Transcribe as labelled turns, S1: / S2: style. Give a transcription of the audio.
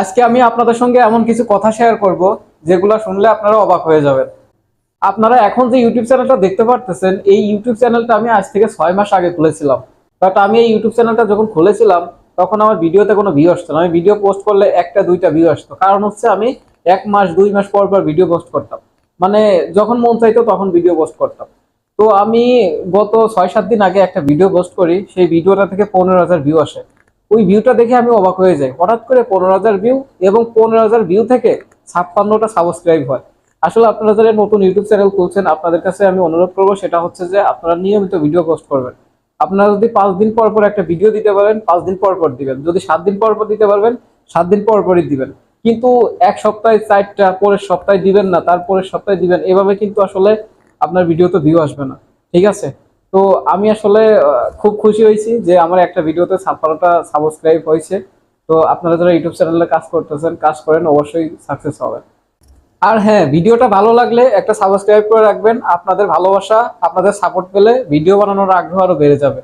S1: আজকে আমি আপনাদের সঙ্গে এমন কিছু কথা শেয়ার করব যেগুলো শুনলে আপনারা অবাক হয়ে যাবেন। আপনারা এখন যে ইউটিউব চ্যানেলটা দেখতে পারতেছেন, এই ইউটিউব চ্যানেলটা আমি আজ থেকে ছয় মাস আগে খুলেছিলাম। বাট আমি এই ইউটিউব চ্যানেলটা যখন খুলেছিলাম, তখন আমার ভিডিওতে কোনো ভিউ আসতো না। আমি ভিডিও পোস্ট করলে একটা, দুইটা ভিউ আসতো। কারণ হচ্ছে আমি এক মাস, দুই মাস পর পর ভিডিও পোস্ট করতাম। মানে যখন মন চাইতো তখন ভিডিও পোস্ট করতাম। তো আমি গত ছয়, সাত দিন আগে একটা ভিডিও পোস্ট করি। সেই ভিডিওটা থেকে পনেরো হাজার ভিউ আসে। ওই ভিউটা দেখে আমি অবাক হয়ে যাই। হঠাৎ করে পনেরো হাজার ভিউ এবং পনেরো হাজার ভিউ থেকে ছাপ্পান্নটা সাবস্ক্রাইব হয়। আসলে আপনারা যারা নতুন ইউটিউব চ্যানেল খুলছেন, আপনাদের কাছে আমি অনুরোধ করব, সেটা হচ্ছে যে আপনারা নিয়মিত ভিডিও পোস্ট করবেন। আপনারা যদি পাঁচ দিন পর পর একটা ভিডিও দিতে পারেন, পাঁচ দিন পর পর দিবেন। যদি সাত দিন পর পর দিতে পারবেন, সাত দিন পর পরই দিবেন। কিন্তু এক সপ্তাহে চারটা, পরের সপ্তাহে দিবেন না, তারপরের সপ্তাহে দিবেন। এভাবে কিন্তু আসলে আপনার ভিডিও তো ভিউ আসবে না। ঠিক আছে? তো আমি আসলে খুব খুশি হয়েছি যে আমার একটা ভিডিওতে ছাপ্পান্নটা সাবস্ক্রাইব হয়েছে। তো আপনারা যারা ইউটিউব চ্যানেলে কাজ করতেছেন, কাজ করেন, অবশ্যই সাকসেস হবে। আর হ্যাঁ ভিডিওটা ভালো লাগলে একটা সাবস্ক্রাইব করে রাখবেন। আপনাদের ভালোবাসা, আপনাদের সাপোর্ট পেলে ভিডিও বানানোর আগ্রহ আরও বেড়ে যাবে।